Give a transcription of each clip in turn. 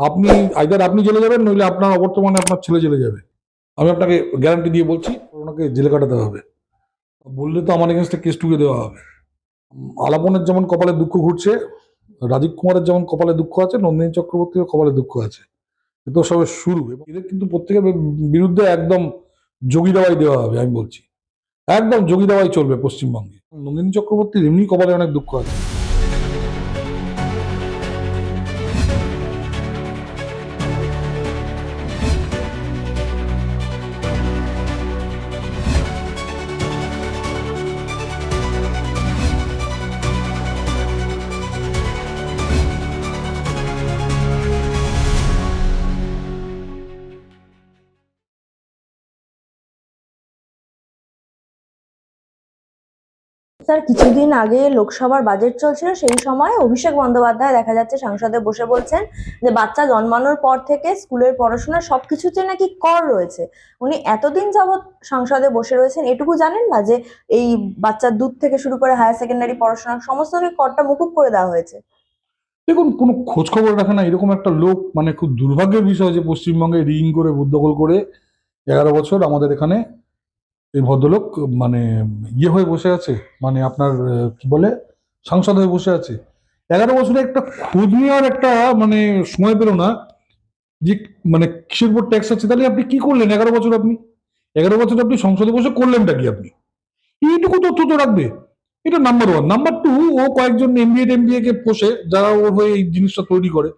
আপনি আইদার আপনি জেলে যাবেন, নইলে আপনার অবর্তমানে আপনার ছেলে জেলে যাবে। আমি আপনাকে গ্যারান্টি দিয়ে বলছি, ওনাকে জেলে কাটাতে হবে। বললে তো আমার এগেনস্টে কেস টুকে দেওয়া হবে। আলাপনের যেমন কপালে দুঃখ ঘুরছে, রাজীব কুমারের যেমন কপালে দুঃখ আছে, নন্দিনী চক্রবর্তীর কপালে দুঃখ আছে। এ তো সবে শুরু। এবং এদের কিন্তু প্রত্যেকের বিরুদ্ধে একদম যোগী দাওয়াই দেওয়া হবে, আমি বলছি। একদম যোগী দাওয়াই চলবে পশ্চিমবঙ্গে। নন্দিনী চক্রবর্তীর এমনি কপালে অনেক দুঃখ আছে। স্যার, কিছুদিন আগে লোকসভার বাজেট চলছিল, সেই সময় অভিষেক বন্দ্যোপাধ্যায় দেখা যাচ্ছে সংসদে বসে বলছেন যে বাচ্চা জন্মানোর পর থেকে স্কুলের পড়াশোনা সবকিছুতে নাকি কর রয়েছে। উনি এতদিন যাবৎ সংসদে বসে রয়েছেন, এটুকু জানেন না যে এই বাচ্চার দুধ থেকে শুরু করে হায়ার সেকেন্ডারি পড়াশোনা সমস্ত করটা মুকুব করে দেওয়া হয়েছে। দেখুন, কোনো খোঁজ খবর রাখে না, এরকম একটা লোক মানে খুব দুর্ভাগ্যের বিষয় যে পশ্চিমবঙ্গে রিং করে বুদ্ধকল করে এগারো বছর আমাদের এখানে এই ভদ্রলোক মানে ইয়ে হয়ে বসে আছে মানে আপনার কি বলে, সাংসদ হয়ে বসে আছে। এগারো বছরে একটা খোঁজ নেওয়ার একটা মানে সময় পেল না। যে মানে কিসের উপর ট্যাক্স আছে? তাহলে আপনি কি করলেন এগারো বছর আপনি? এগারো বছর আপনি সংসদে বসে করলেনটা কি আপনি? এইটুকু তথ্য তো রাখবে। এটা নাম্বার ওয়ান নাম্বার টু ও কয়েকজন এমবিএ এমবিএ কে পোষে, যারা ওর হয়ে এই জিনিসটা তৈরি করে।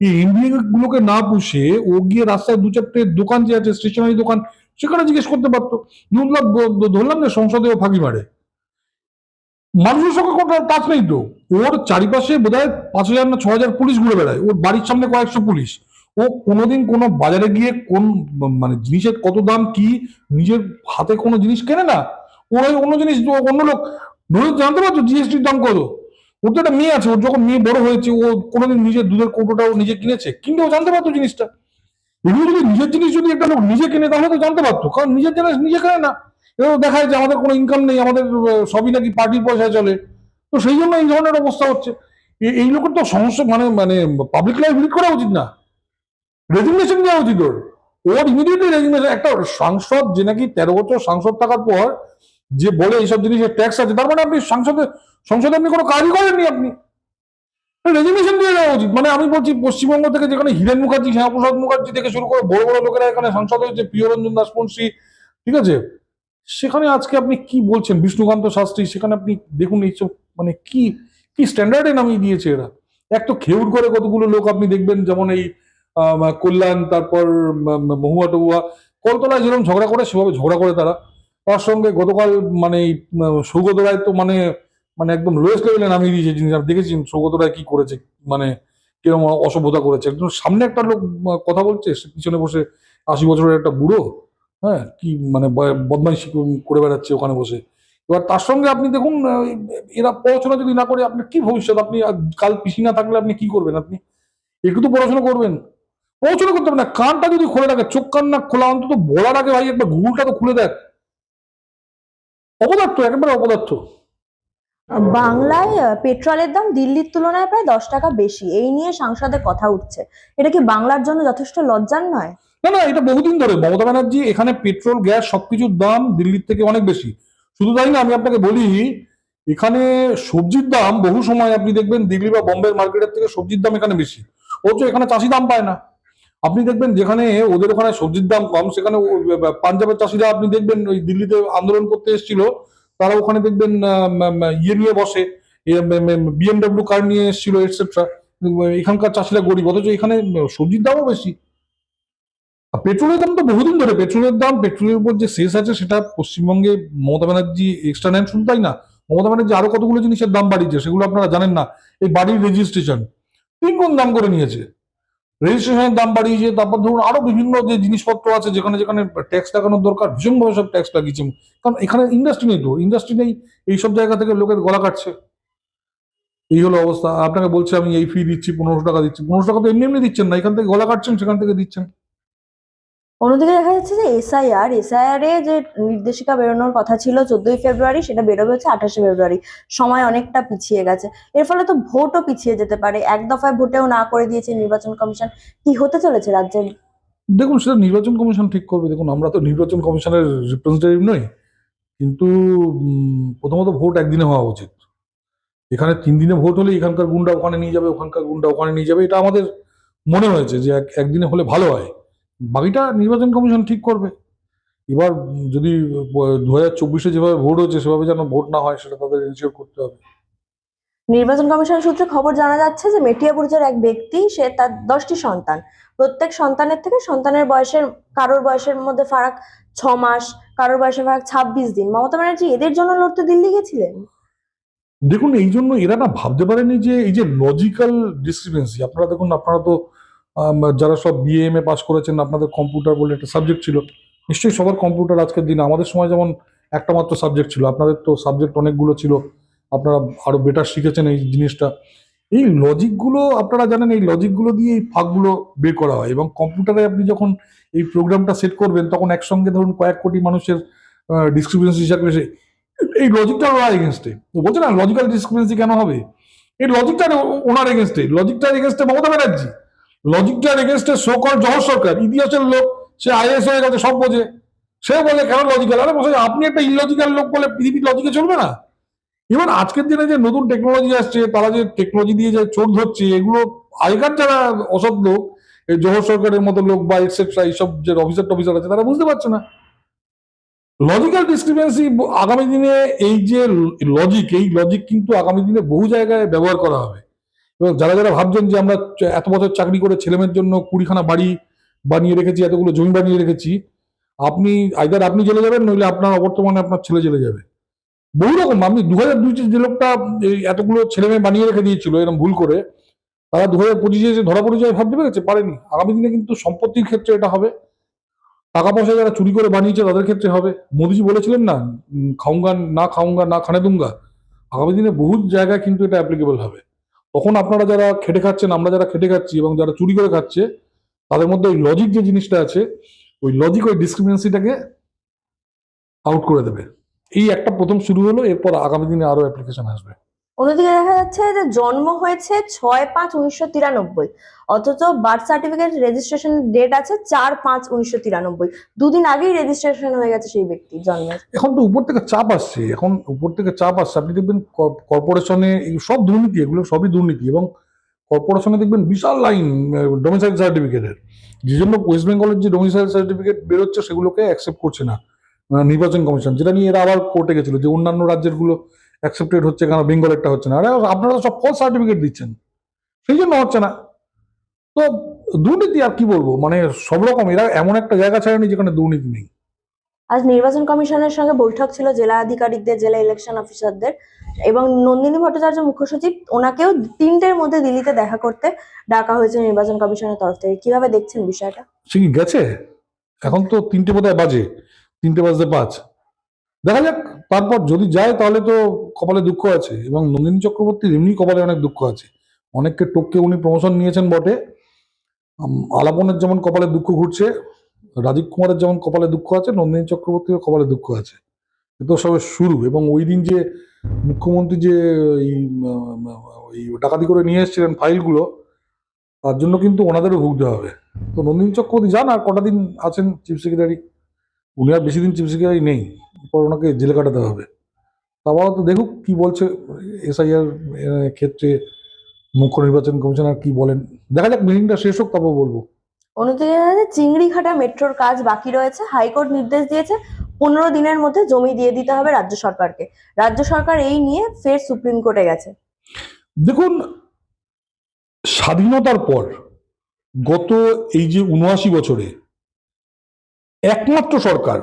এই এমবিএ গুলোকে না পুষে ও গিয়ে রাস্তায় দু চারটে দোকান যে আছে স্টেশনারি দোকান সেখানে জিজ্ঞেস করতে পারতো। ধরলাম ধরলাম যে সংসদে ও ফাঁকি মারে। মানুষের সঙ্গে কোনো টাচ নেই তো। ওর চারিপাশে বোধহয় পাঁচ হাজার না ছ হাজার পুলিশ ঘুরে বেড়ায়। ওর বাড়ির সামনে কয়েকশো পুলিশ। ও কোনোদিন কোনো বাজারে গিয়ে কোন মানে জিনিসের কত দাম, কি, নিজের হাতে কোনো জিনিস কেনে না? ওর ওই অন্য জিনিস অন্য লোক। ধরে জানতে পারছ, জিএসটির দাম কত? ওর তো একটা মেয়ে আছে, ওর যখন মেয়ে বড় হয়েছে, ও কোনোদিন নিজের দুধের কৌটোটা ও নিজে কিনেছে? কিন্তু ও জানতে পারতো জিনিসটা। এগুলো যদি নিজের জিনিস যদি একটা লোক নিজে কিনে, তাহলে তো জানতে পারতো। কারণ নিজের জিনিস নিজে কেনে না। এও দেখায় যে আমাদের কোনো ইনকাম নেই, আমাদের সবই নাকি পার্টির পয়সায় চলে। তো সেই জন্য এই ধরনের অবস্থা হচ্ছে। এই লোকের তো সমস্যা মানে মানে পাবলিক লাইফ লিড করা উচিত না। রেজিগনেশন দেওয়া উচিত ওর। ওর ইমিডিয়েটলি রেজিগনেশন একটা সাংসদ যে নাকি তেরো বছর সাংসদ থাকার পর যে বলে এইসব জিনিসের ট্যাক্স আছে, তার মানে আপনি সংসদে সংসদে আপনি কোনো কাজই করেননি আপনি। রেজিগনেশন দিয়ে দেওয়া উচিত। মানে আমি বলছি, পশ্চিমবঙ্গ থেকে যেখানে হিরেন মুখার্জি, শ্যামাপ্রসাদ মুখার্জি থেকে শুরু করে বড় বড় লোকেরা এখানে সাংসদ হয়েছে, প্রিয়রঞ্জন দাসপন্সী ঠিক আছে? সেখানে আজকে আপনি কি বলছেন? বিষ্ণুকান্ত শাস্ত্রী, সেখানে আপনি দেখুন এইসব মানে কি কি স্ট্যান্ডার্ডে নামিয়ে দিয়েছে এরা। এক তো খেউর করে কতগুলো লোক আপনি দেখবেন, যেমন এই কল্যাণ, তারপর মহুয়া টহুয়া, কলতলায় যেরকম ঝগড়া করে, সেভাবে ঝগড়া করে তারা। তার সঙ্গে গতকাল মানে সৌগত রায় তো মানে মানে একদম লোয়েস্ট লেভেলে নামিয়ে দিয়েছে জিনিস। আপনি দেখেছেন সৌগত রায় কি করেছে মানে কীরকম অসভ্যতা করেছে। একদম সামনে একটা লোক কথা বলছে পিছনে বসে আশি বছরের একটা বুড়ো হ্যাঁ কি মানে বদমাইশি করে- বেড়াচ্ছে ওখানে বসে। এবার তার সঙ্গে আপনি দেখুন এরা পড়াশোনা যদি না করে আপনি কি ভবিষ্যৎ? আপনি কাল পিসি না থাকলে আপনি কি করবেন? আপনি একটু তো পড়াশোনা করবেন। পড়াশোনা করতে হবে না, কানটা যদি খুলে রাখে, চোখ কান না খোলা, অন্তত বলার আগে ভাই একবার গুগলটা তো খুলে দেখ। অপদার্থ, একেবারে অপদার্থ। বাংলায় পেট্রোলের দাম দিল্লির তুলনায় প্রায় দশ টাকা বেশি। এই নিয়ে সংসদে কথা উঠছে। এটা কি বাংলার জন্য যথেষ্ট লজ্জার নয়? না না, এটা বহুদিন ধরে মমতা ব্যানার্জি এখানে পেট্রোল, গ্যাস সবকিছুর দাম দিল্লির থেকে অনেক বেশি। শুধু তাই না, আমি আপনাকে বলি, এখানে সবজির দাম বহু সময় আপনি দেখবেন দিল্লি বা বোম্বের মার্কেটের থেকে সবজির দাম এখানে বেশি। অথচ এখানে চাষি দাম পায় না। আপনি দেখবেন যেখানে ওদের ওখানে সবজির দাম কম, সেখানে পাঞ্জাবের চাষিরা আপনি দেখবেন ওই দিল্লিতে আন্দোলন করতে এসেছিল তারা ওখানে দেখবেন ইয়ে নিয়ে বসে বিএমডব্লিউ কার নিয়ে এসেছিল এটসেট্রা এখানকার চাষিরা গরিব, অথচ এখানে সবজির দামও বেশি। পেট্রোলের দাম তো বহুদিন ধরে, পেট্রোলের দাম, পেট্রোলের উপর যে শেষ আছে, সেটা পশ্চিমবঙ্গে মমতা ব্যানার্জি এক্সট্রা নেন শুধু তাই না? মমতা ব্যানার্জি আরও কতগুলো জিনিসের দাম বাড়িয়েছে, সেগুলো আপনারা জানেন না। এই বাড়ির রেজিস্ট্রেশন তিন গুণ দাম করে নিয়েছে। রেজিস্ট্রেশনের দাম বাড়িয়েছে তারপর ধরুন আরও বিভিন্ন যে জিনিসপত্র আছে, যেখানে যেখানে ট্যাক্স লাগানোর দরকার, ভীষণভাবে সব ট্যাক্স লাগিয়েছে। কারণ এখানে ইন্ডাস্ট্রি নেই তো ইন্ডাস্ট্রি নেই, এইসব জায়গা থেকে লোকের গলা কাটছে। এই হলো অবস্থা। আপনাকে বলছে আমি এই ফি দিচ্ছি, পনেরোশো টাকা দিচ্ছি। পনেরোশো টাকা তো এমনি এমনি দিচ্ছেন না, এখান থেকে গলা কাটছেন, সেখান থেকে দিচ্ছেন। অন্যদিকে দেখা যাচ্ছে যে এসআইআর এসআইআর এ যে নির্দেশিকা বেরোনোর কথা ছিল চোদ্দই ফেব্রুয়ারি, সেটা বেরোবে হচ্ছে আঠাশে ফেব্রুয়ারি। সময় অনেকটা পিছিয়ে গেছে। এর ফলে তো ভোটও পিছিয়ে যেতে পারে। এক দফায় ভোটেও না করে দিয়েছে নির্বাচন কমিশন। কি হতে চলেছে রাজ্যের? দেখুন, সেটা নির্বাচন কমিশন ঠিক করবে। দেখুন, আমরা তো নির্বাচন কমিশনের রিপ্রেজেন্টেটিভ নই। কিন্তু প্রথমত ভোট একদিনে হওয়া উচিত। এখানে তিন দিনে ভোট হলে এখানকার গুন্ডা ওখানে নিয়ে যাবে, ওখানকার গুন্ডা ওখানে নিয়ে যাবে। এটা আমাদের মনে হয়েছে যে এক, একদিনে হলে ভালো হয়। বাকিটা নির্বাচন কমিশন ঠিক করবে। এবার যদি দু হাজার চব্বিশে যেভাবে ভোট হচ্ছে সেভাবে যেন ভোট না হয় সেটা তাদের এনশিওর করতে হবে। নির্বাচন কমিশনের সূত্রে খবর জানা যাচ্ছে যে মেটিয়াপুরজের এক ব্যক্তি সে তার দশটি সন্তান। প্রত্যেক সন্তানের থেকে সন্তানের বয়সের কারোর বয়সের মধ্যে ফারাক ছ মাস কারোর বয়সের ফারাক ছাব্বিশ দিন। মমতা ব্যানার্জি এদের জন্য লড়তে দিল্লি গেছিলেন? দেখুন এই জন্য এরা না ভাবতে পারেনি যে এই যে লজিক্যাল ডিসক্রিপেন্সি আপনারা দেখুন আপনারা তো যারা সব বিএম এ পাস করেছেন, আপনাদের কম্পিউটার বলে একটা সাবজেক্ট ছিল। নিশ্চয়ই সবার কম্পিউটার আজকের দিনে। আমাদের সময় যেমন একটা মাত্র সাবজেক্ট ছিল, আপনাদের তো সাবজেক্ট অনেকগুলো ছিল। আপনারা আরও বেটার শিখেছেন এই জিনিসটা। এই লজিকগুলো আপনারা জানেন, এই লজিকগুলো দিয়ে এই ফাঁকগুলো বের করা হয়। এবং কম্পিউটারে আপনি যখন এই প্রোগ্রামটা সেট করবেন, তখন একসঙ্গে ধরুন কয়েক কোটি মানুষের ডিসক্রিপেন্সি হিসাবে সে এই লজিকটা ওনার এগেনস্টে বলছে না লজিক্যাল ডিসক্রিপেন্সি কেন হবে? এই লজিকটা ওনার এগেনস্টে লজিকটার এগেনস্টে মমতা ব্যানার্জি। লজিকটার এগেনস্টে সোকল জহর সরকার ইতিহাসের লোক, সে আইএস হয়ে গেছে সব বোঝে। সে বলে, কেন লজিক্যাল আরে বসে আপনি একটা ইলজিক্যাল লোক বলে পৃথিবীর লজিকে চলবে না? এবার আজকের দিনে যে নতুন টেকনোলজি আসছে, তারা যে টেকনোলজি দিয়ে যে চোর ধরছে, এগুলো আগেকার যারা অসৎ লোক, এই জহর সরকারের মতো লোক বা এটসেট্রা এইসব যে অফিসার টফিসার আছে, তারা বুঝতে পারছে না। লজিক্যাল ডিসক্রিপেন্সি আগামী দিনে এই যে লজিক এই লজিক কিন্তু আগামী দিনে বহু জায়গায় ব্যবহার করা হবে। এবং যারা যারা ভাবছেন যে আমরা এত বছর চাকরি করে ছেলেমেয়ের জন্য কুড়িখানা বাড়ি বানিয়ে রেখেছি, এতগুলো জমি বানিয়ে রেখেছি, আপনি আইদার আপনি জেলে যাবেন নইলে আপনার অবর্তমানে আপনার ছেলে জেলে যাবে। বহু রকম, আপনি দু হাজার দুই যে লোকটা এই এতগুলো ছেলে মেয়ে বানিয়ে রেখে দিয়েছিল এরকম ভুল করে, তারা দু হাজার পঁচিশে এসে ধরা পড়ে যায় ভাবতে পেরেছে? পারেনি। আগামী দিনে কিন্তু সম্পত্তির ক্ষেত্রে এটা হবে। টাকা পয়সা যারা চুরি করে বানিয়েছে তাদের ক্ষেত্রে হবে। মোদিজি বলেছিলেন না খাউঙ্গা না খাউঙ্গা না খানে দুঙ্গা আগামী দিনে বহু জায়গায় কিন্তু এটা অ্যাপ্লিকেবল হবে। তখন আপনারা যারা খেটে খাচ্ছেন, আমরা যারা খেটে খাচ্ছি এবং যারা চুরি করে খাচ্ছে, তাদের মধ্যে ওই লজিক যে জিনিসটা আছে, ওই লজিক ওই ডিসক্রিমিনেন্সিটাকে আউট করে দেবে। এই একটা প্রথম শুরু হলো, এরপর আগামী দিনে আরও অ্যাপ্লিকেশন আসবে। অন্যদিকে দেখা যাচ্ছে যে জন্ম হয়েছে ছয় পাঁচ উনিশশো তিরানব্বই, অথচ বার্থ সার্টিফিকেট রেজিস্ট্রেশন ডেট আছে চার পাঁচ উনিশশো তিরানব্বই। দুদিন আগেই রেজিস্ট্রেশন হয়ে গেছে সেই ব্যক্তি জন্মের। এখন তো উপর থেকে চাপ আসছে, এখন উপর থেকে চাপ আসছে। আপনি দেখবেন কর্পোরেশনে সব দুর্নীতি, এগুলো সবই দুর্নীতি এবং কর্পোরেশনে দেখবেন বিশাল লাইন ডোমিসাইল সার্টিফিকেটের যে জন্য ওয়েস্ট বেঙ্গলের যে ডোমিসাইল সার্টিফিকেট বেরোচ্ছে, সেগুলোকে অ্যাকসেপ্ট করছে না নির্বাচন কমিশন। যেটা নিয়ে এরা আবার কোর্টে গেছিল, যে অন্যান্য রাজ্যেরগুলো অ্যাকসেপ্টেড হচ্ছে কেন বেঙ্গলেরটা হচ্ছে না। আরে আপনারা সব ফলস সার্টিফিকেট দিচ্ছেন। সেই জন্য হচ্ছে না। তো দুর্নীতি আর কি বলব? মানে সব রকম এরা এমন একটা জায়গা ছাড়েনি যেখানে দুর্নীতি নেই। আজ নির্বাচন কমিশনের সঙ্গে বৈঠক ছিল জেলা আধিকারিকদের জেলা ইলেকশন অফিসারদের এবং নন্দিনী ভট্টাচার্য মুখ্য সচিব ওনাকেও তিনটের মধ্যে দিল্লিতে দেখা করতে ডাকা হয়েছে নির্বাচন কমিশনের তরফ থেকে। কীভাবে দেখছেন বিষয়টা? সে কি গেছে? এখন তো তিনটে বোধহয় বাজে। তিনটে বাজতে পাঁচ। দেখা যাক, তারপর যদি যায় তাহলে তো কপালে দুঃখ আছে এবং নন্দিনী চক্রবর্তীর এমনি কপালে অনেক দুঃখ আছে। অনেককে টপকে উনি প্রমোশন নিয়েছেন বটে। আলাপনের যেমন কপালে দুঃখ ঘুরছে, রাজীব কুমারের যেমন কপালে দুঃখ আছে, নন্দিনী চক্রবর্তীর কপালে দুঃখ আছে। তো সবে শুরু এবং ওই দিন যে মুখ্যমন্ত্রী যে এই ডাকাতি করে নিয়ে এসেছিলেন ফাইলগুলো, তার জন্য কিন্তু ওনাদেরও ভুগতে হবে। তো নন্দিনী চক্রবর্তী যান আর কটা দিন আছেন চিফ সেক্রেটারি উনি আর বেশি দিন চিফ সেক্রেটারি নেই পর ওনাকে জেলে কাটাতে হবে। তারপর তো দেখুক কি বলছে এসআইআর ক্ষেত্রে মুখ্য নির্বাচন কমিশনার কি বলেন। দেখা যাক মিটিংটা শেষ হোক তারপর বলব। অন্যদিকে চিংড়িঘাটা মেট্রোর কাজ বাকি রয়েছে। হাইকোর্ট নির্দেশ দিয়েছে পনেরো দিনের মধ্যে জমি দিয়ে দিতে হবে রাজ্য সরকারকে। রাজ্য সরকার এই নিয়ে ফের সুপ্রিম কোর্টে গেছে। দেখুন স্বাধীনতার পর গত এই যে উনআশি বছরে একমাত্র সরকার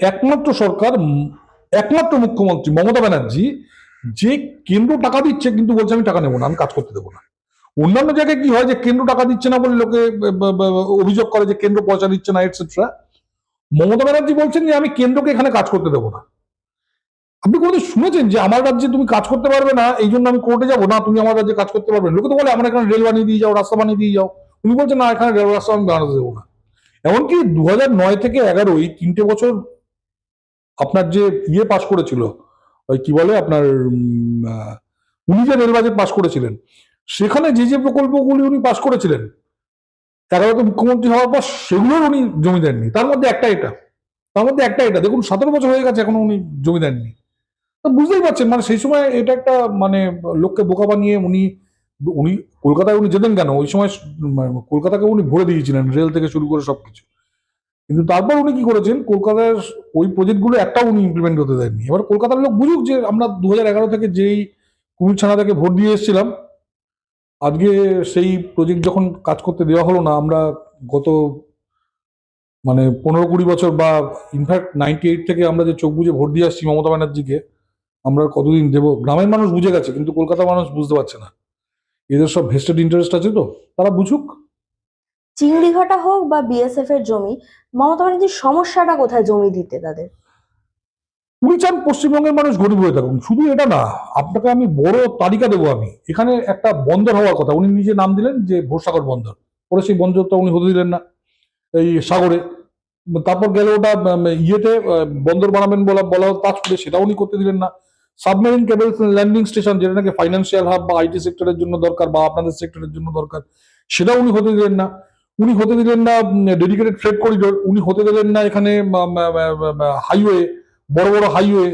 একমাত্র সরকার একমাত্র মুখ্যমন্ত্রী মমতা ব্যানার্জি যে কেন্দ্র টাকা দিচ্ছে কিন্তু বলছে আমি টাকা নেব না, আমি কাজ করতে দেবো না। অন্যান্য জায়গায় কি হয় যে কেন্দ্র টাকা দিচ্ছে না বলে লোকে অভিযোগ করে যে কেন্দ্র পয়সা দিচ্ছে না এটসেট্রা মমতা ব্যানার্জি বলছেন যে আমি কেন্দ্রকে এখানে কাজ করতে দেবো না। আপনি কোনোদিন শুনেছেন যে আমার রাজ্যে তুমি কাজ করতে পারবে না, এই জন্য আমি কোর্টে যাব? না, তুমি আমার রাজ্যে কাজ করতে পারবে লোকে তো বলে, আমার এখানে রেল বানিয়ে দিয়ে যাও, রাস্তা বানিয়ে দিয়ে যাও। উনি বলছেন, না, এখানে রেল রাস্তা আমি বানাতে দেবো না। এমনকি দু হাজার নয় থেকে এগারো এই তিনটে বছর আপনার যে ইয়ে পাশ করেছিল, ওই কি বলে আপনার উনি যে রেল বাজেট পাশ করেছিলেন, সেখানে যে যে প্রকল্পগুলি উনি পাশ করেছিলেন, এগারোতে মুখ্যমন্ত্রী হওয়ার পর সেগুলোর উনি জমি দেননি। তার মধ্যে একটা এটা, তার মধ্যে একটা এটা। দেখুন, সতেরো বছর হয়ে গেছে এখনও উনি জমি দেননি। বুঝতেই পারছেন মানে সেই সময় এটা একটা মানে লোককে বোকা বানিয়ে উনি উনি কলকাতায় উনি যেতেন কেন? ওই সময় কলকাতাকে উনি ভরে দিয়েছিলেন, রেল থেকে শুরু করে সবকিছু। কিন্তু তারপর উনি কি করেছেন? কলকাতার ওই প্রজেক্টগুলো একটাও উনি ইমপ্লিমেন্ট হতে দেননি। এবার কলকাতার লোক বুঝুক যে আমরা দু এগারো থেকে যেই কুমির ছানা থেকে ভোট দিয়ে এসেছিলাম, আজকে সেই প্রজেক্ট যখন কাজ করতে দেওয়া হলো না, আমরা গত মানে পনেরো কুড়ি বছর বা ইনফ্যাক্ট নাইনটি এইট থেকে আমরা যে চোখ বুঝে ভোট দিয়ে আসছি মমতা ব্যানার্জিকে, আমরা কতদিন দেবো? গ্রামের মানুষ বুঝে গেছে, কিন্তু কলকাতার মানুষ বুঝতে পারছে না। এদের সব ভেস্টেড ইন্টারেস্ট আছে তো? তারা বুঝুক। চিংড়িঘাটা হোক বা বিএসএফ এর জমি মমতা ব্যানার্জির সমস্যাটা কোথায় জমি দিতে তাদের? উনি চান পশ্চিমবঙ্গের মানুষ গরিব হয়ে থাকুন শুধু এটা না আপনাকে আমি বড় তালিকা দেবো আমি। এখানে একটা বন্দর হওয়ার কথা। উনি নিজে নাম দিলেন যে ভোরসাগর বন্দর। পরে সেই বন্দরটা উনি হতে দিলেন না এই সাগরে। তারপর গেল ওটা ইয়েতে বন্দর বানাবেন বলা বলা তাজপুরে। সেটা উনি করতে দিলেন না। সাবমেরিন কেবল ল্যান্ডিং স্টেশন যেটা নাকি ফাইন্যান্সিয়াল হাব বা আইটি সেক্টরের জন্য দরকার বা আপনাদের সেক্টরের জন্য দরকার, সেটা উনি হতে দিলেন না। উনি হতে দিলেন না ডেডিকেটেড ফ্রেড করিডোর উনি হতে দিলেন না এখানে হাইওয়ে বড় বড় হাইওয়ে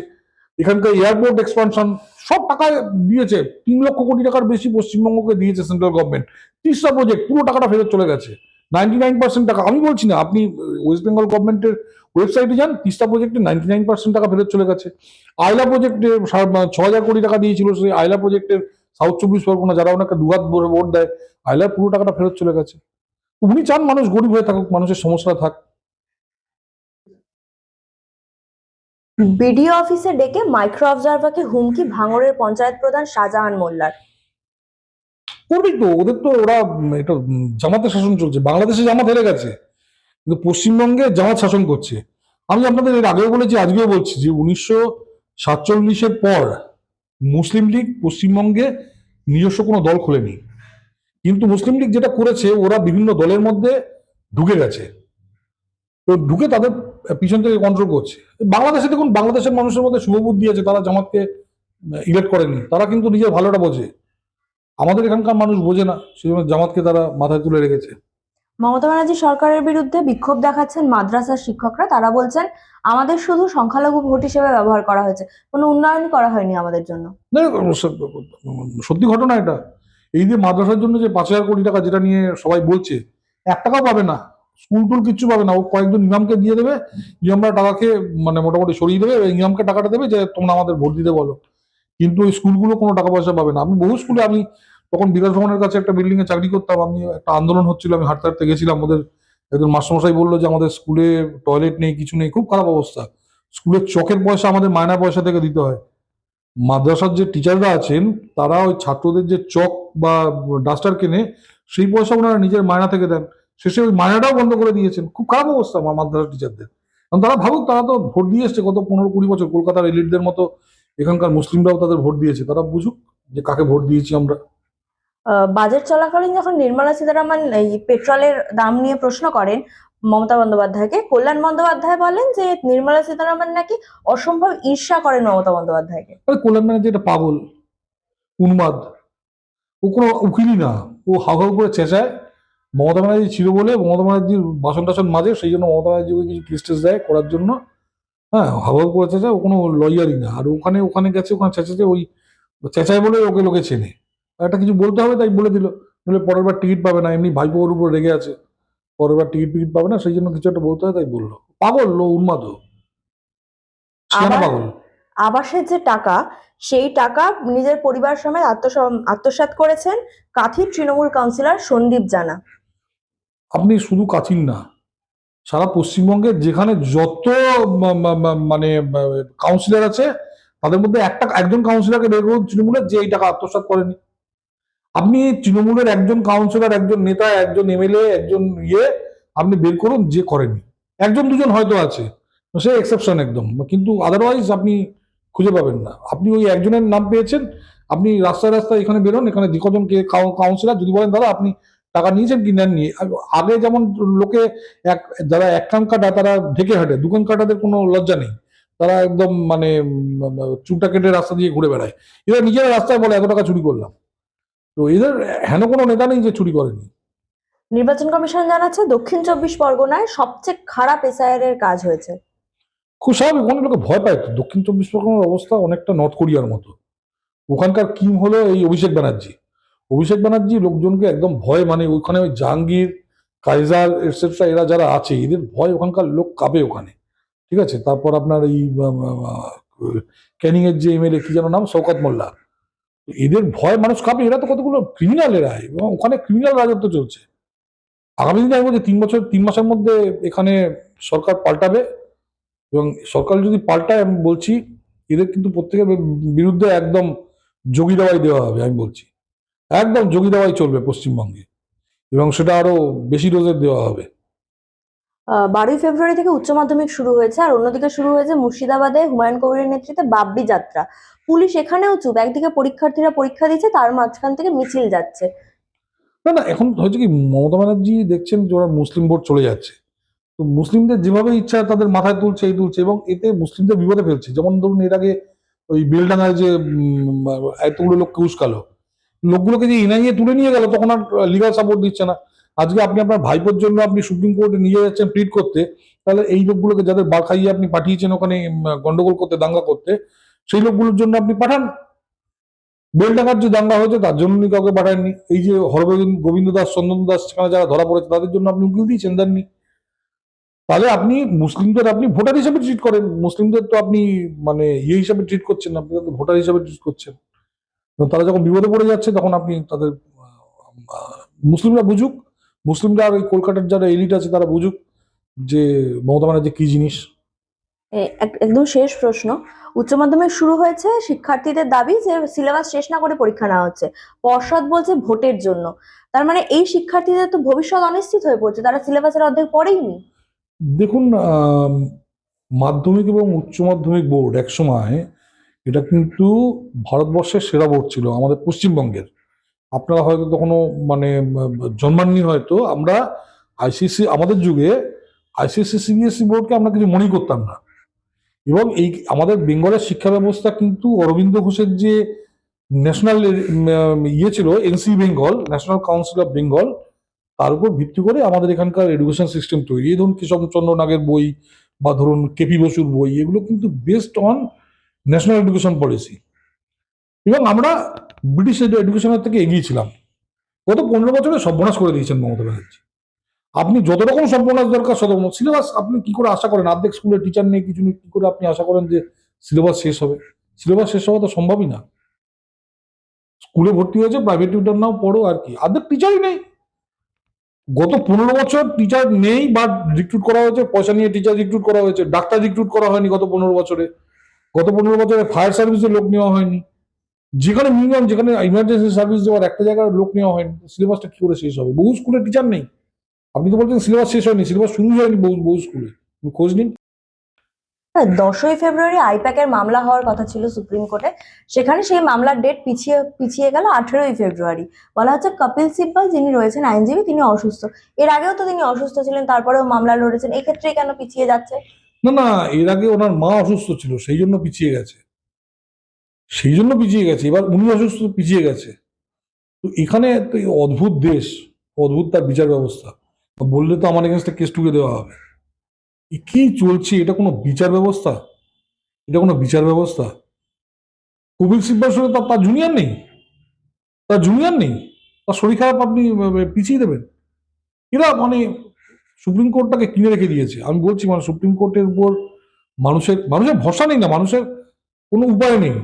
এখানকার এয়ারপোর্ট এক্সপানশন সব টাকা দিয়েছে। তিন লক্ষ কোটি টাকার বেশি পশ্চিমবঙ্গকে দিয়েছে সেন্ট্রাল গভর্নমেন্ট তিরিশটা প্রজেক্ট পুরো টাকাটা ফেরত চলে গেছে। নাইনটি নাইন পার্সেন্ট টাকা। আমি বলছি না, আপনি ওয়েস্ট বেঙ্গল গভর্নমেন্টের ওয়েবসাইটে যান, তিস্তা প্রজেক্টে নাইনটি নাইন পার্সেন্ট টাকা ফেরত চলে গেছে। আইলা প্রজেক্টে ছ হাজার কোটি টাকা দিয়েছিল সেই আইলা প্রজেক্টের সাউথ চব্বিশ পরগনা যারা ওনাকে দুহাত ভোট দেয়, আইলার পুরো টাকাটা ফেরত চলে গেছে। উনি চান মানুষ গরিব হয়ে থাকুক, মানুষের সমস্যা থাক। বিডিও অফিসে ডেকে মাইক্রো অবজারভারকে হুমকি ভাঙড়ের পঞ্চায়েত প্রধান শাহজাহান মোল্লার। করবেই তো ওদের তো ওরা এটা জামাতে শাসন চলছে, বাংলাদেশে জামাত হেরে গেছে, কিন্তু পশ্চিমবঙ্গে জামাত শাসন করছে। আমি আপনাদের এর আগেও বলেছি, আজকেও বলছি যে উনিশশো সাতচল্লিশের পর মুসলিম লীগ পশ্চিমবঙ্গে নিজস্ব কোনো দল খোলেনি। কিন্তু মুসলিম লীগ যেটা করেছে, ওরা বিভিন্ন দলের মধ্যে ঢুকে গেছে। তো ঢুকে তাদের পিছন থেকে কন্ট্রোল করছে। বাংলাদেশে দেখুন, বাংলাদেশের মানুষের মধ্যে শুভবুদ্ধি আছে, তারা জামাতকে ইলেক্ট করেনি তারা কিন্তু নিজের ভালোটা বোঝে। আমাদের এখানকার মানুষ বোঝে না সেই জন্য জামাতকে তারা মাথায় তুলে রেখেছে। মমতা ব্যানার্জি সরকারের বিরুদ্ধে বিক্ষোভ দেখাচ্ছেন মাদ্রাসার শিক্ষকরা। তারা বলছেন আমাদের শুধু সংখ্যালঘু ভোট হিসেবে ব্যবহার করা হয়েছে। কোনো উন্নয়ন করা হয়নি আমাদের জন্য। না, সত্যি ঘটনা এটা। এই যে মাদ্রাসার জন্য যে পাঁচ হাজার কোটি টাকা যেটা নিয়ে সবাই বলছে এক টাকাও পাবে না। স্কুল টুল কিচ্ছু পাবে না। ও কয়েকজন ইমামকে দিয়ে দেবে ইমামরা টাকাকে মানে মোটামুটি সরিয়ে দেবে ইমামকে টাকাটা দেবে যে তোমরা আমাদের ভোট দিতে বলো। কিন্তু ওই স্কুলগুলো কোনো টাকা পয়সা পাবে না। আমি বহু স্কুলে আমি তখন বিকাশ ভবনের কাছে একটা বিল্ডিং এ চাকরি করতাম, আমি একটা আন্দোলন হচ্ছিল, আমি হাঁটতে হাঁটতে গেছিলাম, ওদের একজন মাস্টারমশাই বলল যে আমাদের স্কুলে টয়লেট নেই, কিছু নেই, খুব খারাপ অবস্থা। স্কুলের চকের পয়সা আমাদের মায়না পয়সা থেকে দিতে হয়। মাদ্রাসার যে টিচাররা আছেন, তারা ওই ছাত্রদের যে চক বা ডাস্টার কেনে, সেই পয়সা ওনারা নিজের মায়না থেকে দেন। শেষে ওই মায়নাটাও বন্ধ করে দিয়েছেন। খুব খারাপ অবস্থা মা- মাদ্রাসার টিচারদের কারণ তারা ভাবুক, তারা তো ভোট দিয়ে এসছে, গত পনেরো কুড়ি বছর কলকাতার এলিটদের মতো এখানকার মুসলিমরাও তাদের ভোট দিয়েছে। তারা বুঝুক যে কাকে ভোট দিয়েছি আমরা। বাজেট চলাকালীন যখন নির্মলা সীতারামন এই পেট্রোলের দাম নিয়ে প্রশ্ন করেন, মমতা বন্দ্যোপাধ্যায়কে, কল্যাণ বন্দ্যোপাধ্যায় বলেন যে নির্মলা সীতারামন নাকি অসম্ভব ঈর্ষা করেন মমতা বন্দ্যোপাধ্যায়কে। কল্যাণ ব্যানার্জি এটা পাগল, উন্মাদ। ও কোনো উকিলই না, ও হাউ হাউ করে চেঁচায়। মমতা ব্যানার্জি ছিল বলে মমতা ব্যানার্জির বাসন টাসন মাঝে সেই জন্য মমতা ব্যানার্জি ওকে কিছু কেস দেয় করার জন্য। হ্যাঁ হাউ হাউ করে চেঁচায়, ও কোনো লয়ারই না। আর ওখানে ওখানে গেছে, ওখানে চেঁচাতে ওই, চেঁচায় বলে ওকে লোকে চেনে। একটা কিছু বলতে হবে তাই বলে দিল। বলে পরের বার টিকিট পাবে না এমনি ভাইপোর উপর রেগে আছে। পরের বার টিকিট ফিকিট পাবে না সেই জন্য কিছু একটা বলতে হয় তাই বলল। পাগল ও। উন্মাদ পাগল। আবাসের যে টাকা সেই টাকা নিজের পরিবার সমেত আত্মসম- আত্মসাৎ করেছেন কাথির তৃণমূল কাউন্সিলর সন্দীপ জানা। আপনি শুধু কাথিন না সারা পশ্চিমবঙ্গের যেখানে যত মানে কাউন্সিলর আছে তাদের মধ্যে একটা একজন কাউন্সিলরকে বের করুন তৃণমূলের যে এই টাকা আত্মসাৎ করেনি। আপনি তৃণমূলের একজন কাউন্সিলর একজন নেতা, একজন এমএলএ একজন ইয়ে আপনি বের করুন, যে করেনি। একজন দুজন হয়তো আছে, সে এক্সেপশন একদম। কিন্তু আদারওয়াইজ আপনি খুঁজে পাবেন না। আপনি ওই একজনের নাম পেয়েছেন, আপনি রাস্তায় রাস্তায় এখানে বেরোন, এখানে কজন কে কাউন্সিলর যদি বলেন, দাদা, আপনি টাকা নিয়েছেন কি নেননি আগে যেমন লোকে এক, যারা এক কান কাটা, তারা ঢেকে হাঁটে দুকান কাটাদের কোনো লজ্জা নেই। তারা একদম মানে চুলটা কেটে রাস্তা দিয়ে ঘুরে বেড়ায়। এরা নিজেরা রাস্তায় বলে, এত টাকা চুরি করলাম। তো এদের হেন কোনো নেতা নেই যে চুরি করেনি। নির্বাচন কমিশন জানাচ্ছে দক্ষিণ চব্বিশ পরগনায় সবচেয়ে খারাপ এসআইআর এর কাজ হয়েছে। খুব স্বাভাবিক অনেক লোকে ভয় পায় তো। দক্ষিণ চব্বিশ পরগনার অবস্থা অনেকটা নর্থ কোরিয়ার মতো। ওখানকার কিম হলো এই অভিষেক ব্যানার্জি। অভিষেক ব্যানার্জি লোকজনকে একদম ভয় মানে ওখানে ওই জাহাঙ্গীর কাইজার এটসেট্রা এরা যারা আছে এদের ভয় ওখানকার লোক কাঁপে ওখানে। ঠিক আছে? তারপর আপনার এই ক্যানিংয়ের যে এমএলএ কি যেন নাম? শওকত মোল্লা। এদের ভয় মানুষ খাবে, এরা তো কতগুলো ক্রিমিনাল এরা এবং ওখানে ক্রিমিনাল রাজত্ব চলছে। আগামী দিনে আমি বলছি, তিন বছর, তিন মাসের মধ্যে এখানে সরকার পাল্টাবে। এবং সরকার যদি পাল্টায়, আমি বলছি, এদের কিন্তু প্রত্যেকের বিরুদ্ধে একদম যোগী দাওয়াই দেওয়া হবে, আমি বলছি। একদম যোগী দাওয়াই চলবে পশ্চিমবঙ্গে। এবং সেটা আরও বেশি রোজের দেওয়া হবে। বারোই ফেব্রুয়ারি থেকে উচ্চ মাধ্যমিক শুরু হয়েছে, আর অন্যদিকে শুরু হয়েছে মুর্শিদাবাদে হুমায়ুন কবিরের নেতৃত্বে বাবরি যাত্রা। পুলিশ এখানেও চুপ, একদিকে পরীক্ষার্থীরা পরীক্ষা দিচ্ছে, তার মাঝখান থেকে মিছিল যাচ্ছে। না না, এখন হয়েছে কি, মমতা ব্যানার্জি দেখছেন যে ওরা মুসলিম ভোট চলে যাচ্ছে। তো মুসলিমদের যেভাবে ইচ্ছা তাদের মাথায় তুলছে, এই তুলছে, এবং এতে মুসলিমদের বিপদে ফেলছে। যেমন ধরুন, এর আগে ওই বেলডাঙ্গায় যে এতগুলো লোককে উস্কালো লোকগুলোকে যে এনআইএ তুলে নিয়ে গেল, তখন আর লিগাল সাপোর্ট দিচ্ছে না। আজকে আপনি আপনার ভাইপোর জন্য আপনি সুপ্রিম কোর্টে নিয়ে যাচ্ছেন প্লিট করতে, তাহলে এই লোকগুলোকে যাদের বার খাইয়ে আপনি পাঠিয়েছেন ওখানে গন্ডগোল করতে, দাঙ্গা করতে, সেই লোকগুলোর জন্য আপনি পাঠান। বেলডাঙ্গার যে দাঙ্গা হয়েছে তার জন্য কাউকে পাঠাননি। এই যে হরগোবিন্দ, গোবিন্দ দাস, চন্দন দাস সেখানে যারা ধরা পড়েছে, তাদের জন্য আপনি উকিল দিয়েছেন, দেননি। তাহলে আপনি মুসলিমদের আপনি ভোটার হিসেবে ট্রিট করেন। মুসলিমদের তো আপনি মানে ইয়ে হিসাবে ট্রিট করছেন আপনি তাদের ভোটার হিসাবে ট্রিট করছেন। তারা যখন বিপদে পড়ে যাচ্ছে, তখন আপনি তাদের মুসলিমরা বুঝুক। মুসলিমরা আর ওই কলকাতার যারা এলিট আছে তারা বুঝুক যে মমতা ব্যানার্জি কি জিনিস। একদম শেষ প্রশ্ন। উচ্চ মাধ্যমিক শুরু হয়েছে শিক্ষার্থীদের দাবি যে সিলেবাস শেষ না করে পরীক্ষা নেওয়া হচ্ছে। পর্ষদ বলছে ভোটের জন্য। তার মানে এই শিক্ষার্থীদের তো ভবিষ্যৎ অনিশ্চিত হয়ে পড়ছে তারা সিলেবাসের অর্ধেক পড়েইনি দেখুন মাধ্যমিক এবং উচ্চ মাধ্যমিক বোর্ড একসময় এটা কিন্তু ভারতবর্ষের সেরা বোর্ড ছিল আমাদের পশ্চিমবঙ্গের। আপনারা হয়তো তখনও মানে জন্মাননি হয়তো, আমরা আইসিসি আমাদের যুগে আইসিসি সিবিএসই বোর্ডকে আমরা কিছু মনেই করতাম না। এবং এই আমাদের বেঙ্গলের শিক্ষা ব্যবস্থা কিন্তু অরবিন্দ ঘোষের যে ন্যাশনাল ইয়ে ছিল NC Bengal National Council of Bengal তার উপর ভিত্তি করে আমাদের এখানকার এডুকেশন সিস্টেম তৈরি। ধরুন কেশবচন্দ্র নাগের বই বা ধরুন কেপি বসুর বই, এগুলো কিন্তু based on National Education Policy এবং আমরা ব্রিটিশ এডুকেশনের থেকে এগিয়ে ছিলাম। গত পনেরো বছরে সর্বনাশ করে দিয়েছেন মমতা ব্যানার্জি। আপনি যত রকম সর্বনাশ দরকার শত সিলেবাস আপনি কি করে আশা করেন? অর্ধেক স্কুলে টিচার নেই কিছু নেই কি করে আপনি আশা করেন যে সিলেবাস শেষ হবে? সিলেবাস শেষ হওয়া তো সম্ভবই না। স্কুলে ভর্তি হয়েছে প্রাইভেট টিউটার নাও পড়ো আর কি। অর্ধেক টিচারই নেই। গত পনেরো বছর টিচার নেই বা রিক্রুট করা হয়েছে, পয়সা নিয়ে টিচার রিক্রুট করা হয়েছে। ডাক্তার রিক্রুট করা হয়নি গত পনেরো বছরে। গত পনেরো বছরে ফায়ার সার্ভিসের লোক নেওয়া হয়নি। যেখানে মিনিমাম যেখানে ইমার্জেন্সি সার্ভিস দেওয়ার একটা জায়গায় লোক নেওয়া হয়নি সিলেবাসটা কি করে শেষ হবে? বহু স্কুলে টিচার নেই। আপনি তো বলছেন সিলেবাস শেষ হয়নি সিলেবাস শুরু হয়নি বহু বহু স্কুলে খোঁজ নিন। হ্যাঁ, দশই ফেব্রুয়ারি আইপ্যাকের মামলা হওয়ার কথা ছিল সুপ্রিম কোর্টে। সেখানে সেই মামলার ডেট পিছিয়ে পিছিয়ে গেল আঠেরোই ফেব্রুয়ারি। বলা হচ্ছে কপিল সিব্বল যিনি রয়েছেন আইনজীবী তিনি অসুস্থ। এর আগেও তো তিনি অসুস্থ ছিলেন তারপরেও মামলা লড়েছেন। এক্ষেত্রে কেন পিছিয়ে যাচ্ছে? না না এর আগে ওনার মা অসুস্থ ছিল সেই জন্য পিছিয়ে গেছে। সেই জন্য পিছিয়ে গেছে। এবার উনি অসুস্থ, পিছিয়ে গেছে। তো এখানে তো এই অদ্ভুত দেশ, অদ্ভুত তার বিচার ব্যবস্থা। বললে তো আমার এগেনস্টে কেস টুকে দেওয়া হবে। কি চলছে? এটা কোনো বিচার ব্যবস্থা? এটা কোনো বিচার ব্যবস্থা? কপিল সিব্বার সঙ্গে তার তার জুনিয়র নেই। তার জুনিয়র নেই। তার শরীর খারাপ আপনি পিছিয়ে দেবেন। এরা মানে সুপ্রিম কোর্টটাকে কিনে রেখে দিয়েছে। আমি বলছি মানে সুপ্রিম কোর্টের উপর মানুষের মানুষের ভরসা নেই না। মানুষের কোনো উপায় নেই।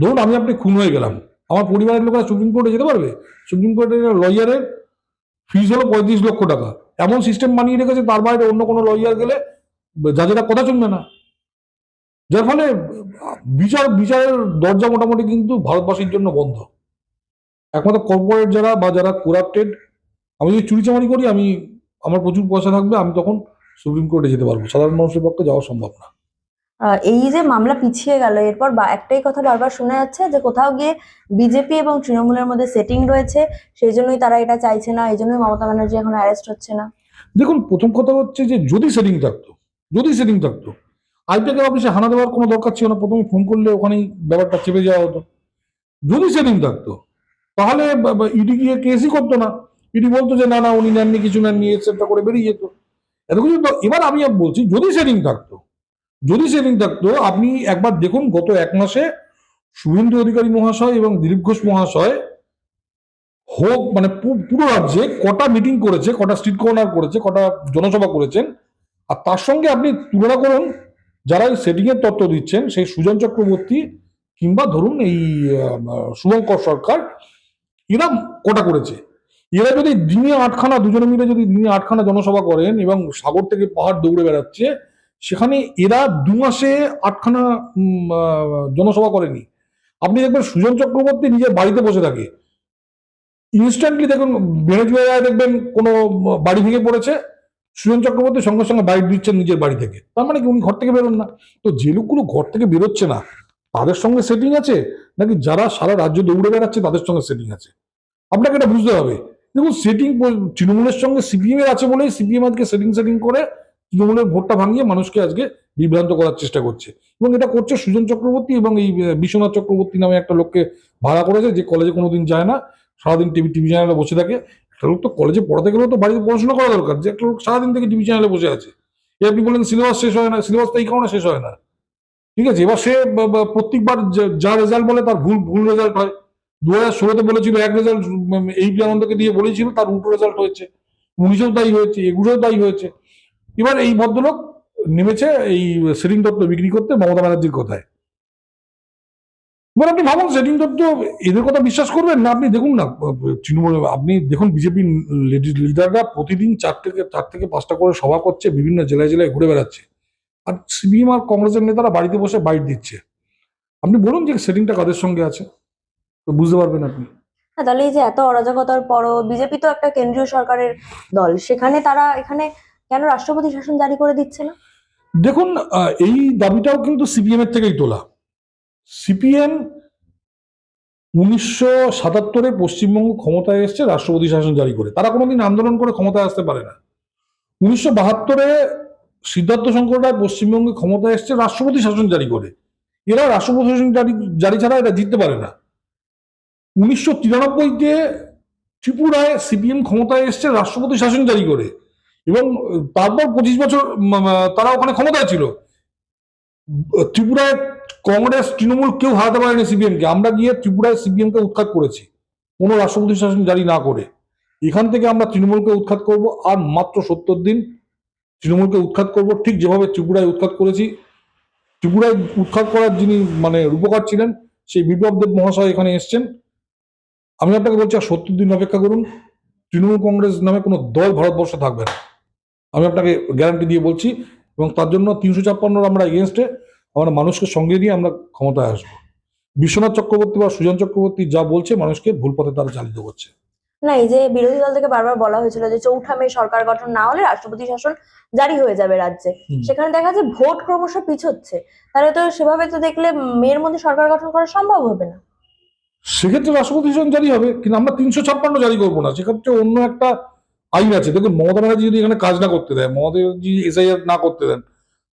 ধরুন আমি আপনি খুন হয়ে গেলাম। আমার পরিবারের লোকেরা সুপ্রিম কোর্টে যেতে পারবে? সুপ্রিম কোর্টের লয়ারের ফিজ হলো পঁয়ত্রিশ লক্ষ টাকা। এমন সিস্টেম বানিয়ে রেখেছে, তার বাইরে অন্য কোনো লয়ার গেলে যাদের কথা শুনবে না। যার ফলে বিচার, বিচারের দরজা মোটামুটি কিন্তু ভারতবাসীর জন্য বন্ধ। একমাত্র কর্পোরেট যারা বা যারা করাপ্টেড আমি যদি চুরি চামারি করি, আমি, আমার প্রচুর পয়সা থাকবে, আমি তখন সুপ্রিম কোর্টে যেতে পারব। সাধারণ মানুষের পক্ষে যাওয়া সম্ভব না। এই যে মামলা পিছিয়ে গেল, এরপর বা- একটাই কথা বারবার শোনা যাচ্ছে যে কোথাও গিয়ে বিজেপি এবং তৃণমূলের মধ্যে সেটিং রয়েছে, সেই জন্যই তারা এটা চাইছে না, এই জন্যই মমতা ব্যানার্জি এখন অ্যারেস্ট হচ্ছে না। দেখুন, প্রথম কথা হচ্ছে যে যদি সেটিং থাকতো, যদি সেটিং থাকতো আইপিএল অফিসে হানা দেওয়ার কোনো দরকার ছিল না প্রথমে ফোন করলে ওখানেই ব্যাপারটা চেপে যাওয়া হতো। যদি সেটিং থাকতো, তাহলে ইডি গিয়ে কেসই করতো না। ইডি বলতো যে না না, উনি নেননি, কিছু নেননি এসেপ্টটা করে বেরিয়ে যেত। এত কিছু এবার আমি বলছি, যদি সেটিং থাকতো যদি সেটিং থাকতো, আপনি একবার দেখুন গত এক মাসে শুভেন্দু অধিকারী মহাশয় এবং দিলীপ ঘোষ মহাশয় হোক মানে পুরো রাজ্যে কটা মিটিং করেছে, কটা স্ট্রিট কর্নার করেছে, কটা জনসভা করেছেন, আর তার সঙ্গে আপনি তুলনা করুন, যারা সেটিং এর তত্ত্ব দিচ্ছেন, সেই সুজন চক্রবর্তী কিংবা ধরুন এই শুভঙ্কর সরকার, এরা কটা করেছে? এরা যদি দিনে আটখানা, দুজনে মিলে যদি দিনে আটখানা জনসভা করেন এবং সাগর থেকে পাহাড় দৌড়ে বেড়াচ্ছে সেখানে এরা দু মাসে আটখানা জনসভা করেনি। আপনি দেখবেন সুজন চক্রবর্তী নিজের বাড়িতে বসে থাকে। ইনস্ট্যান্টলি দেখুন, ভেনেজুয়েলায় দেখবেন কোনো বাড়ি ভেঙে পড়েছে। সুজন চক্রবর্তী সঙ্গে সঙ্গে বাইট দিচ্ছেন নিজের বাড়ি থেকে। তার মানে কি, উনি ঘর থেকে বেরোন না। তো যে লোকগুলো ঘর থেকে বেরোচ্ছে না, তাদের সঙ্গে সেটিং আছে? নাকি যারা সারা রাজ্য দৌড়ে বেড়াচ্ছে, তাদের সঙ্গে সেটিং আছে? আপনাকে এটা বুঝতে হবে। দেখুন সেটিং তৃণমূলের সঙ্গে সিপিএম এর আছে বলেই সিপিএম আজকে সেটিং সেটিং করে তৃণমূলের ভোটটা ভাঙিয়ে মানুষকে আজকে বিভ্রান্ত করার চেষ্টা করছে। এবং এটা করছে সুজন চক্রবর্তী এবং এই বিশ্বনাথ চক্রবর্তী নামে একটা লোককে ভাড়া করেছে যে কলেজে কোনোদিন যায় না, সারাদিন টিভি টিভি চ্যানেলে বসে থাকে। একটা লোক তো কলেজে পড়াতে গেলেও তো বাড়িতে পড়াশোনা করা দরকার। যে একটা লোক সারাদিন থেকে টিভি চ্যানেলে বসে আছে। এ আপনি বলেন সিলেবাস শেষ হয় না, সিলেবাস তো এই কারণে শেষ হয় না। ঠিক আছে, এবার সে প্রত্যেকবার যা- রেজাল্ট বলে তার ভুল ভুল রেজাল্ট হয়। দু হাজার ষোলোতে বলেছিল, এক রেজাল্ট এই আনন্দকে দিয়ে বলেছিল, তার উল্টো রেজাল্ট হয়েছে। উনিশেও তাই হয়েছে, একুশেও তাই হয়েছে। এবার এই ভদ্রলোক নেমেছে এই সেটিং তত্ত্ব বিক্রি করতে মমতা ব্যানার্জির কথায়। এবার আপনি ভাবুন, সেটিং তত্ত্ব এদের কথা বিশ্বাস করবেন না? আপনি দেখুন না, তৃণমূল, আপনি দেখুন বিজেপি লিডাররা প্রতিদিন চার থেকে চার থেকে পাঁচটা করে সভা করছে, বিভিন্ন জেলায় জেলায় ঘুরে বেড়াচ্ছে। আর সিপিএম আর কংগ্রেসের নেতারা বাড়িতে বসে বাইট দিচ্ছে। আপনি বলুন যে সেটিংটা কাদের সঙ্গে আছে? তো বুঝতে পারবেন আপনি। হ্যাঁ তাহলে এই যে এত অরাজকতার পরও বিজেপি তো একটা কেন্দ্রীয় সরকারের দল। সেখানে তারা, এখানে কেন রাষ্ট্রপতি শাসন জারি করে দিচ্ছে না? দেখুন এই দাবিটাও কিন্তু সিপিএম এর থেকেই তোলা। সিপিএম উনিশশো সাতাত্তরে পশ্চিমবঙ্গ ক্ষমতায় এসছে, রাষ্ট্রপতি শাসন জারি করে। তারা কোনোদিন আন্দোলন করে ক্ষমতায় আসতে পারে না। উনিশশো বাহাত্তরে সিদ্ধার্থ শঙ্কর রায় পশ্চিমবঙ্গে ক্ষমতায় এসছে, রাষ্ট্রপতি শাসন জারি করে। এরা রাষ্ট্রপতি শাসন জারি জারি ছাড়া এটা জিততে পারে না। উনিশশো তিরানব্বইতে ত্রিপুরায় সিপিএম ক্ষমতায় এসছে, রাষ্ট্রপতি শাসন জারি করে। এবং তারপর পঁচিশ বছর তারা ওখানে ক্ষমতায় ছিল। ত্রিপুরায় কংগ্রেস, তৃণমূল কেউ হারাতে পারেনি সিপিএম কে আমরা গিয়ে ত্রিপুরায় সিপিএম কে উৎখাত করেছি। কোনো রাষ্ট্রপতি শাসন জারি না করে। এখান থেকে আমরা তৃণমূলকে উৎখাত করব, আর মাত্র সত্তর দিন তৃণমূলকে উৎখাত করব। ঠিক যেভাবে ত্রিপুরায় উৎখাত করেছি, ত্রিপুরায় উৎখাত করার যিনি মানে রূপকার ছিলেন, সেই বিপ্লব দেব মহাশয় এখানে এসছেন। আমি আপনাকে বলছি, আর সত্তর দিন অপেক্ষা করুন। তৃণমূল কংগ্রেস নামে কোনো দল ভারতবর্ষে থাকবে না। আমি আপনাকে গ্যারান্টি দিয়ে বলছি এবং তার জন্য তিনশো ছাপ্পান্নর আমরা এগেনস্টে আমরা মানুষকে সঙ্গে নিয়ে আমরা ক্ষমতায় আসব। বিশ্বনাথ চক্রবর্তী বা সুজন চক্রবর্তী যা বলছে মানুষকে ভুল পথে তারা চালিত করছে। না এই যে বিরোধী দল থেকে বারবার বলা হয়েছিল যে চৌঠা মে সরকার গঠন না হলে রাষ্ট্রপতি শাসন জারি হয়ে যাবে রাজ্যে। সেখানে দেখা যাচ্ছে ভোট ক্রমশ পিছোচ্ছে। তাহলে তো সেভাবে তো দেখলে মেয়ের মধ্যে সরকার গঠন করা সম্ভব হবে না। সেক্ষেত্রে রাষ্ট্রপতি শাসন জারি হবে কিন্তু আমরা তিনশো ছাপ্পান্ন জারি করব না। সেক্ষেত্রে অন্য একটা আইন আছে। দেখুন, মমতা ব্যানার্জি যদি এখানে কাজ না করতে দেয়, মমতা ব্যানার্জি এসআইআর না করতে দেন,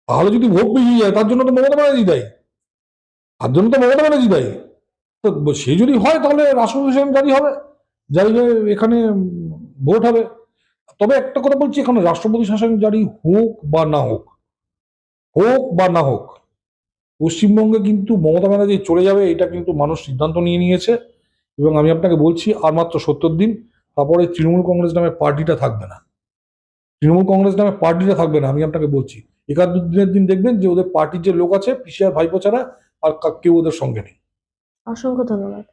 তাহলে যদি ভোট বেরিয়ে যায়, তার জন্য তো মমতা ব্যানার্জি দায়ী। তার জন্য তো মমতা ব্যানার্জি দায়ী। তো সে যদি হয়, তাহলে রাষ্ট্রপতি জারি হবে। জারি এখানে ভোট হবে। তবে একটা কথা বলছি, এখানে রাষ্ট্রপতি শাসন জারি হোক বা না হোক হোক বা না হোক, পশ্চিমবঙ্গে কিন্তু মমতা ব্যানার্জি চলে যাবে, এটা কিন্তু মানুষ সিদ্ধান্ত নিয়ে নিয়েছে। এবং আমি আপনাকে বলছি, আর মাত্র সত্তর দিন তারপরে তৃণমূল কংগ্রেস নামে পার্টিটা থাকবে না। তৃণমূল কংগ্রেস নামে পার্টিটা থাকবে না, আমি আপনাকে বলছি। একাধ দিনের দিন দেখবেন যে ওদের পার্টির যে লোক আছে, পিসিআর ভাইপো ছাড়া আর কেউ ওদের সঙ্গে নেই। অসংখ্য ধন্যবাদ।